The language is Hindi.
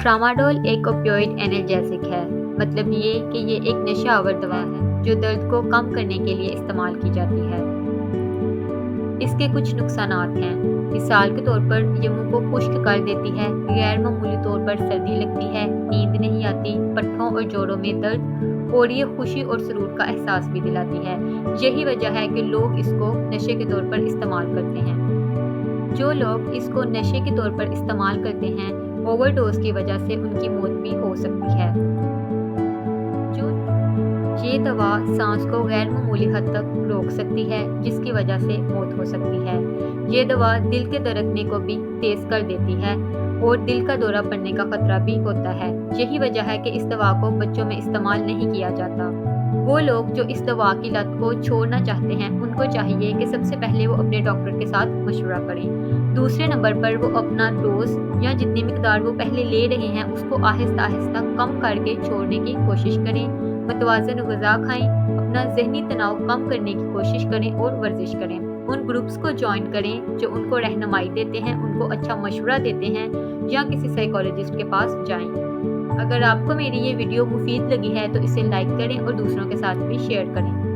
ट्रामाडोल एक ओपियोइड एनाल्जेसिक है। मतलब ये कि ये एक नशा आवर दवा है, जो दर्द को कम करने के लिए इस्तेमाल की जाती है। इसके कुछ नुकसान हैं। मिसाल के तौर पर, ये मुँह को खुश्क कर देती है, गैर मामूली तौर पर सर्दी लगती है, नींद नहीं आती पट्ठों और जोड़ों में दर्द, और ये खुशी और सरूर का एहसास भी दिलाती है। यही वजह है कि लोग इसको नशे के तौर पर इस्तेमाल करते हैं। जो लोग इसको नशे के तौर पर इस्तेमाल करते हैं ओवरडोज की वजह से उनकी मौत भी हो सकती है। ये दवा सांस को गैर मामूली हद तक रोक सकती है, जिसकी वजह से मौत हो सकती है। ये दवा दिल के धड़कने को भी तेज कर देती है और दिल का दौरा पड़ने का खतरा भी होता है। यही वजह है कि इस दवा को बच्चों में इस्तेमाल नहीं किया जाता। वो लोग जो इस दवा की लत को छोड़ना चाहते हैं, उनको चाहिए कि सबसे पहले वो अपने डॉक्टर के साथ मशवरा करें। दूसरे नंबर पर वो अपना डोज या जितनी मकदार वो पहले ले रहे हैं, उसको आहिस्ता आहिस्ता कम करके छोड़ने की कोशिश करें। मतवाजन गज़ा खाएँ, अपना जहनी तनाव कम करने की कोशिश करें और वर्जिश करें। उन ग्रुप्स को ज्वाइन करें जो उनको रहनुमाई देते हैं, उनको अच्छा मशवरा देते हैं या किसी साइकोलॉजिस्ट के पास जाएँ। अगर आपको मेरी ये वीडियो मुफीद लगी है तो इसे लाइक करें और दूसरों के साथ भी शेयर करें।